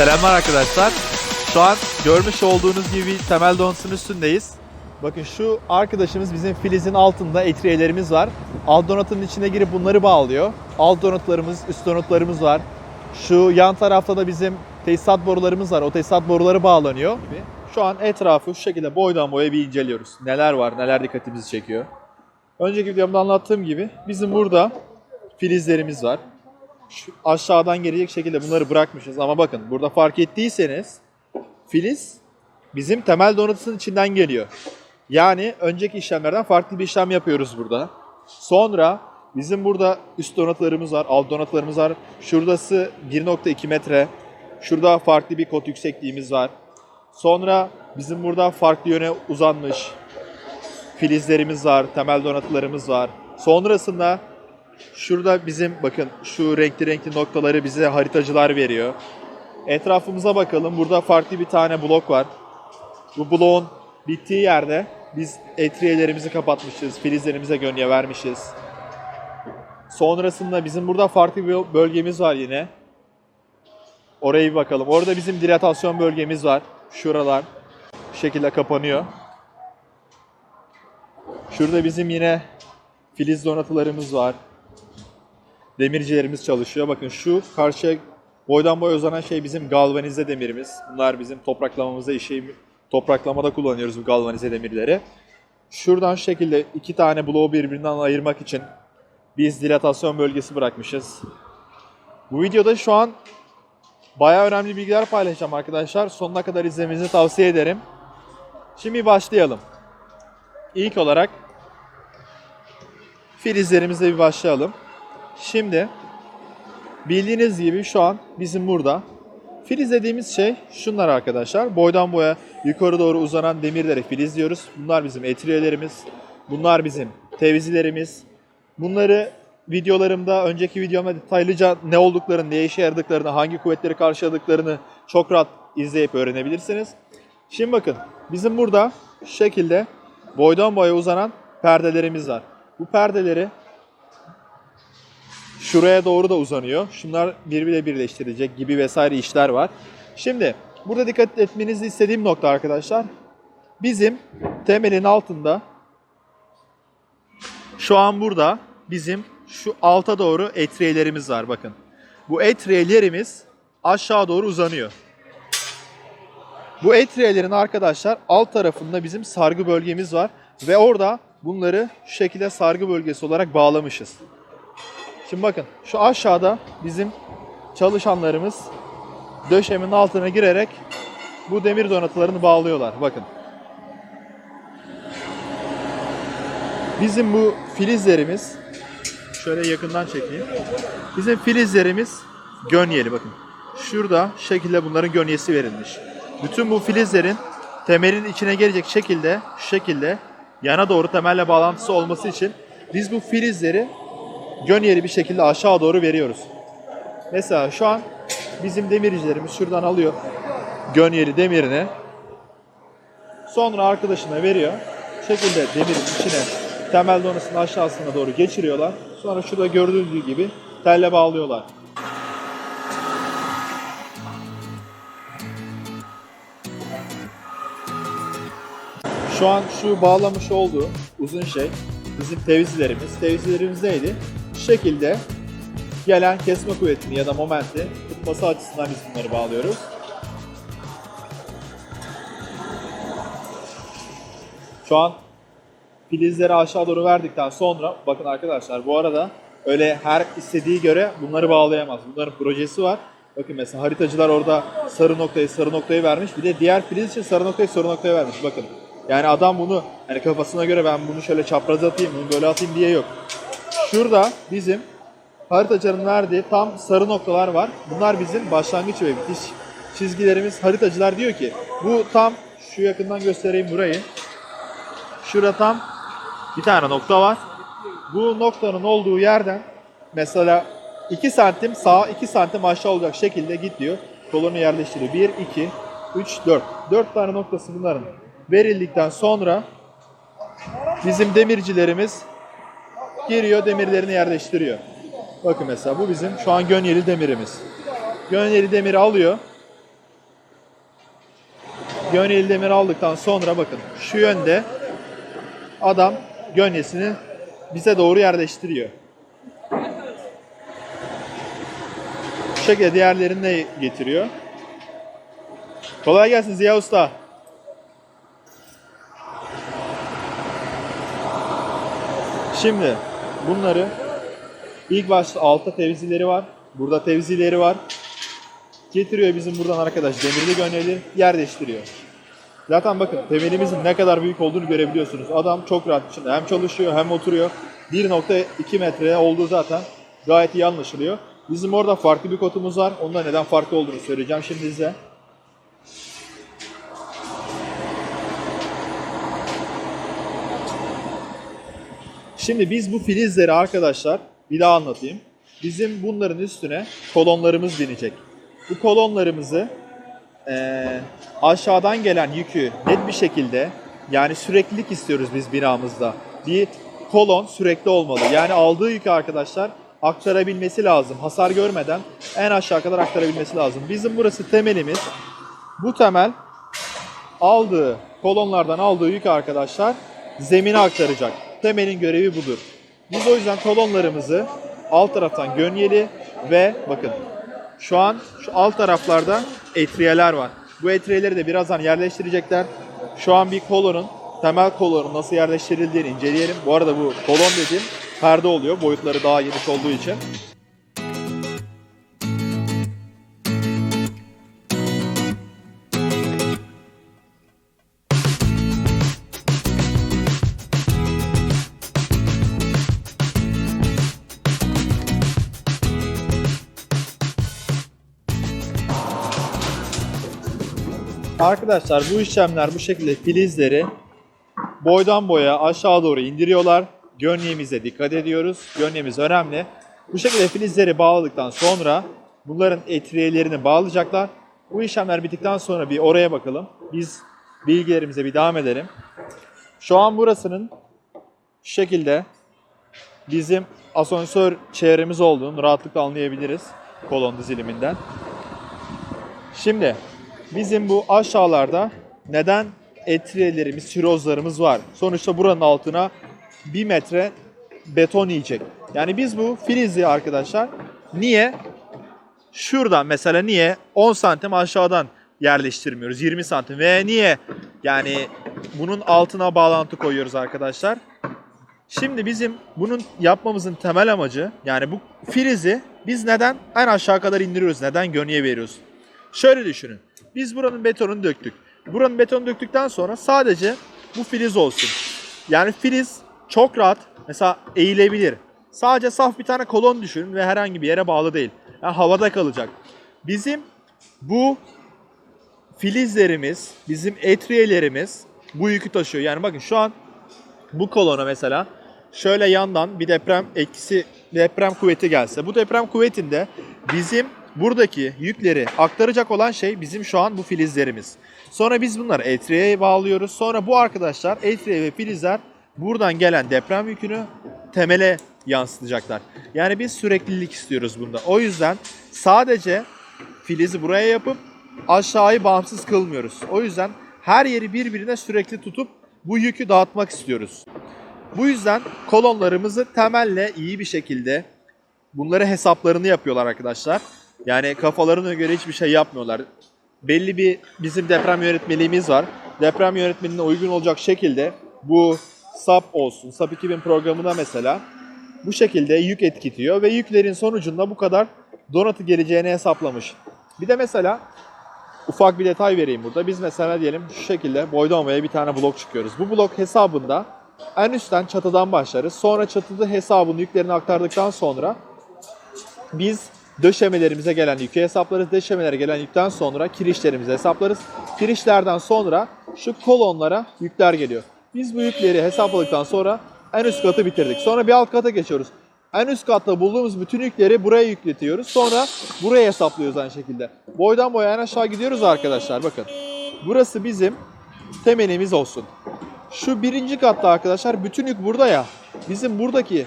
Selamlar arkadaşlar. Şu an görmüş olduğunuz gibi temel donatın üstündeyiz. Bakın şu arkadaşımız bizim filizin altında etriyelerimiz var. Alt donatın içine girip bunları bağlıyor. Alt donatlarımız, üst donatlarımız var. Şu yan tarafta da bizim tesisat borularımız var. O tesisat boruları bağlanıyor. Şu an etrafı şu şekilde boydan boya bir inceliyoruz. Neler var, neler dikkatimizi çekiyor. Önceki videomda anlattığım gibi bizim burada filizlerimiz var aşağıdan gelecek şekilde bunları bırakmışız. Ama bakın burada fark ettiyseniz filiz bizim temel donatısının içinden geliyor. Yani önceki işlemlerden farklı bir işlem yapıyoruz burada. Sonra bizim burada üst donatılarımız var, alt donatılarımız var. Şuradası 1.2 metre. Şurada farklı bir kot yüksekliğimiz var. Sonra bizim burada farklı yöne uzanmış filizlerimiz var, temel donatılarımız var. Sonrasında Şurada bizim bakın şu renkli renkli noktaları bize haritacılar veriyor. Etrafımıza bakalım. Burada farklı bir tane blok var. Bu bloğun bittiği yerde biz etriyelerimizi kapatmışız. Filizlerimize gönye vermişiz. Sonrasında bizim burada farklı bir bölgemiz var yine. Oraya bir bakalım. Orada bizim dilatasyon bölgemiz var. Şuralar bu şekilde kapanıyor. Şurada bizim yine filiz donatılarımız var demircilerimiz çalışıyor. Bakın şu karşıya boydan boya uzanan şey bizim galvanize demirimiz. Bunlar bizim topraklamamızda işe topraklamada kullanıyoruz bu galvanize demirleri. Şuradan şu şekilde iki tane bloğu birbirinden ayırmak için biz dilatasyon bölgesi bırakmışız. Bu videoda şu an bayağı önemli bilgiler paylaşacağım arkadaşlar. Sonuna kadar izlemenizi tavsiye ederim. Şimdi başlayalım. İlk olarak filizlerimizle bir başlayalım. Şimdi bildiğiniz gibi şu an bizim burada filiz dediğimiz şey şunlar arkadaşlar. Boydan boya yukarı doğru uzanan demirleri filizliyoruz. Bunlar bizim etriyelerimiz. Bunlar bizim tevizilerimiz. Bunları videolarımda, önceki videomda detaylıca ne olduklarını, neye işe yaradıklarını, hangi kuvvetleri karşıladıklarını çok rahat izleyip öğrenebilirsiniz. Şimdi bakın bizim burada şu şekilde boydan boya uzanan perdelerimiz var. Bu perdeleri şuraya doğru da uzanıyor. Şunlar birbiriyle birleştirilecek gibi vesaire işler var. Şimdi burada dikkat etmenizi istediğim nokta arkadaşlar. Bizim temelin altında şu an burada bizim şu alta doğru etriyelerimiz var bakın. Bu etriyelerimiz aşağı doğru uzanıyor. Bu etriyelerin arkadaşlar alt tarafında bizim sargı bölgemiz var ve orada bunları şu şekilde sargı bölgesi olarak bağlamışız. Şimdi bakın şu aşağıda bizim çalışanlarımız döşemin altına girerek bu demir donatılarını bağlıyorlar. Bakın. Bizim bu filizlerimiz şöyle yakından çekeyim. Bizim filizlerimiz gönyeli bakın. Şurada şekilde bunların gönyesi verilmiş. Bütün bu filizlerin temelin içine gelecek şekilde şu şekilde yana doğru temelle bağlantısı olması için biz bu filizleri gönyeli bir şekilde aşağı doğru veriyoruz. Mesela şu an bizim demircilerimiz şuradan alıyor gönyeli demirini. Sonra arkadaşına veriyor. Bu şekilde demirin içine temel donasının aşağısına doğru geçiriyorlar. Sonra şurada gördüğünüz gibi telle bağlıyorlar. Şu an şu bağlamış olduğu uzun şey bizim tevzilerimiz. Tevzilerimiz neydi? Şekilde gelen kesme kuvvetini ya da momenti tutması açısından biz bunları bağlıyoruz. Şu an filizleri aşağı doğru verdikten sonra bakın arkadaşlar bu arada öyle her istediği göre bunları bağlayamaz. Bunların projesi var. Bakın mesela haritacılar orada sarı noktayı sarı noktayı vermiş. Bir de diğer filiz için sarı noktayı sarı noktaya vermiş. Bakın. Yani adam bunu hani kafasına göre ben bunu şöyle çapraz atayım, bunu böyle atayım diye yok. Şurada bizim haritacıların verdiği tam sarı noktalar var. Bunlar bizim başlangıç ve bitiş çizgilerimiz. Haritacılar diyor ki bu tam şu yakından göstereyim burayı. Şurada tam bir tane nokta var. Bu noktanın olduğu yerden mesela 2 santim sağa 2 santim aşağı olacak şekilde git diyor. Kolonu yerleştiriyor. 1, 2, 3, 4. 4 tane noktası bunların verildikten sonra bizim demircilerimiz giriyor demirlerini yerleştiriyor. Bakın mesela bu bizim şu an gönyeli demirimiz. Gönyeli demiri alıyor. gönyeli demir aldıktan sonra bakın şu yönde adam gönyesini bize doğru yerleştiriyor. Bu şekilde diğerlerini de getiriyor. Kolay gelsin Ziya Usta. Şimdi bunları ilk başta altta tevzileri var. Burada tevzileri var. Getiriyor bizim buradan arkadaş demirli gönyeli yerleştiriyor. Zaten bakın temelimizin ne kadar büyük olduğunu görebiliyorsunuz. Adam çok rahat içinde hem çalışıyor hem oturuyor. 1.2 metre olduğu zaten gayet iyi anlaşılıyor. Bizim orada farklı bir kotumuz var. Onda neden farklı olduğunu söyleyeceğim şimdi size. Şimdi biz bu filizleri arkadaşlar bir daha anlatayım. Bizim bunların üstüne kolonlarımız binecek. Bu kolonlarımızı eee, aşağıdan gelen yükü net bir şekilde yani süreklilik istiyoruz biz binamızda. Bir kolon sürekli olmalı. Yani aldığı yükü arkadaşlar aktarabilmesi lazım. Hasar görmeden en aşağı kadar aktarabilmesi lazım. Bizim burası temelimiz. Bu temel aldığı kolonlardan aldığı yük arkadaşlar zemine aktaracak. Temelin görevi budur. Biz o yüzden kolonlarımızı alt taraftan gönyeli ve bakın şu an şu alt taraflarda etriyeler var. Bu etriyeleri de birazdan yerleştirecekler. Şu an bir kolonun temel kolonun nasıl yerleştirildiğini inceleyelim. Bu arada bu kolon dediğim perde oluyor. Boyutları daha geniş olduğu için. Arkadaşlar bu işlemler bu şekilde filizleri boydan boya aşağı doğru indiriyorlar. Gönyemize dikkat ediyoruz. Gönyemiz önemli. Bu şekilde filizleri bağladıktan sonra bunların etriyelerini bağlayacaklar. Bu işlemler bittikten sonra bir oraya bakalım. Biz bilgilerimize bir devam edelim. Şu an burasının şu şekilde bizim asansör çevremiz olduğunu rahatlıkla anlayabiliriz kolon diziliminden. Şimdi bizim bu aşağılarda neden etriyelerimiz, sirozlarımız var? Sonuçta buranın altına 1 metre beton yiyecek. Yani biz bu filizi arkadaşlar niye şuradan mesela niye 10 santim aşağıdan yerleştirmiyoruz 20 santim ve niye yani bunun altına bağlantı koyuyoruz arkadaşlar? Şimdi bizim bunun yapmamızın temel amacı yani bu filizi biz neden en aşağı kadar indiriyoruz? Neden gönye veriyoruz? Şöyle düşünün. Biz buranın betonunu döktük. Buranın betonunu döktükten sonra sadece bu filiz olsun. Yani filiz çok rahat mesela eğilebilir. Sadece saf bir tane kolon düşünün ve herhangi bir yere bağlı değil. Yani havada kalacak. Bizim bu filizlerimiz, bizim etriyelerimiz bu yükü taşıyor. Yani bakın şu an bu kolona mesela şöyle yandan bir deprem etkisi deprem kuvveti gelse bu deprem kuvvetinde bizim buradaki yükleri aktaracak olan şey bizim şu an bu filizlerimiz. Sonra biz bunları etriyeye bağlıyoruz. Sonra bu arkadaşlar etriye ve filizler buradan gelen deprem yükünü temele yansıtacaklar. Yani biz süreklilik istiyoruz bunda. O yüzden sadece filizi buraya yapıp aşağıyı bağımsız kılmıyoruz. O yüzden her yeri birbirine sürekli tutup bu yükü dağıtmak istiyoruz. Bu yüzden kolonlarımızı temelle iyi bir şekilde bunları hesaplarını yapıyorlar arkadaşlar. Yani kafalarına göre hiçbir şey yapmıyorlar. Belli bir bizim deprem yönetmeliğimiz var. Deprem yönetmeliğine uygun olacak şekilde bu SAP olsun, SAP 2000 programına mesela bu şekilde yük etkitiyor ve yüklerin sonucunda bu kadar donatı geleceğini hesaplamış. Bir de mesela ufak bir detay vereyim burada. Biz mesela diyelim şu şekilde boydan boya bir tane blok çıkıyoruz. Bu blok hesabında en üstten çatıdan başlarız. Sonra çatıda hesabını yüklerini aktardıktan sonra biz döşemelerimize gelen yükü hesaplarız. Döşemelere gelen yükten sonra kirişlerimizi hesaplarız. Kirişlerden sonra şu kolonlara yükler geliyor. Biz bu yükleri hesapladıktan sonra en üst katı bitirdik. Sonra bir alt kata geçiyoruz. En üst katta bulduğumuz bütün yükleri buraya yükletiyoruz. Sonra buraya hesaplıyoruz aynı şekilde. Boydan boya en aşağı gidiyoruz arkadaşlar bakın. Burası bizim temelimiz olsun. Şu birinci katta arkadaşlar bütün yük burada ya. Bizim buradaki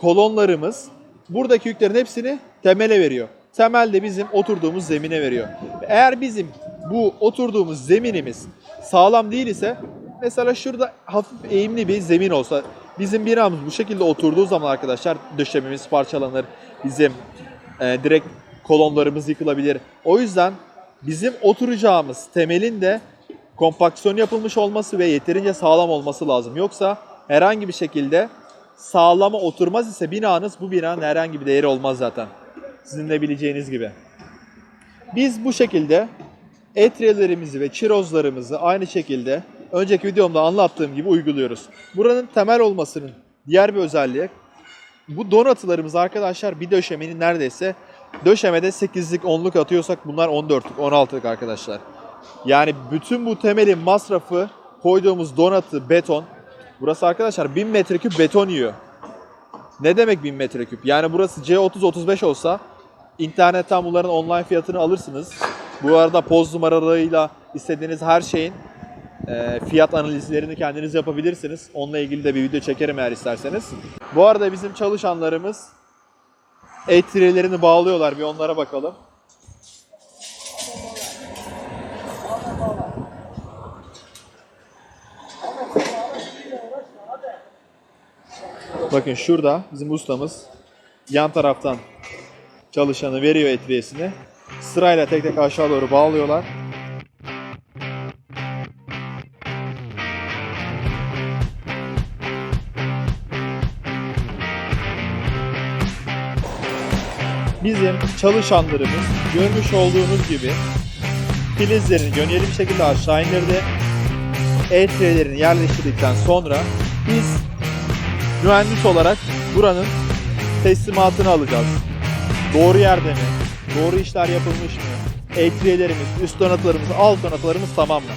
kolonlarımız buradaki yüklerin hepsini temele veriyor. Temel de bizim oturduğumuz zemine veriyor. Eğer bizim bu oturduğumuz zeminimiz sağlam değil ise mesela şurada hafif eğimli bir zemin olsa bizim binamız bu şekilde oturduğu zaman arkadaşlar döşememiz parçalanır. Bizim e, direkt kolonlarımız yıkılabilir. O yüzden bizim oturacağımız temelin de kompaksiyon yapılmış olması ve yeterince sağlam olması lazım. Yoksa herhangi bir şekilde sağlama oturmaz ise binanız bu binanın herhangi bir değeri olmaz zaten. Sizin de bileceğiniz gibi. Biz bu şekilde etrelerimizi ve çirozlarımızı aynı şekilde önceki videomda anlattığım gibi uyguluyoruz. Buranın temel olmasının diğer bir özelliği bu donatılarımız arkadaşlar bir döşemenin neredeyse döşemede 8'lik 10'luk atıyorsak bunlar 14'lük 16'lık arkadaşlar. Yani bütün bu temelin masrafı koyduğumuz donatı beton. Burası arkadaşlar 1000 metreküp beton yiyor. Ne demek 1000 metreküp? Yani burası C30-35 olsa internetten bunların online fiyatını alırsınız. Bu arada poz numaralarıyla istediğiniz her şeyin e, fiyat analizlerini kendiniz yapabilirsiniz. Onunla ilgili de bir video çekerim eğer isterseniz. Bu arada bizim çalışanlarımız e bağlıyorlar. Bir onlara bakalım. Bakın şurada bizim ustamız yan taraftan çalışanı veriyor etriyesini. Sırayla tek tek aşağı doğru bağlıyorlar. Bizim çalışanlarımız görmüş olduğunuz gibi filizlerini gönüllü bir şekilde aşağı indirdi. E-trelerini yerleştirdikten sonra biz mühendis olarak buranın teslimatını alacağız. Doğru yerde mi? Doğru işler yapılmış mı? E-trelerimiz, üst donatılarımız, alt donatılarımız tamam mı?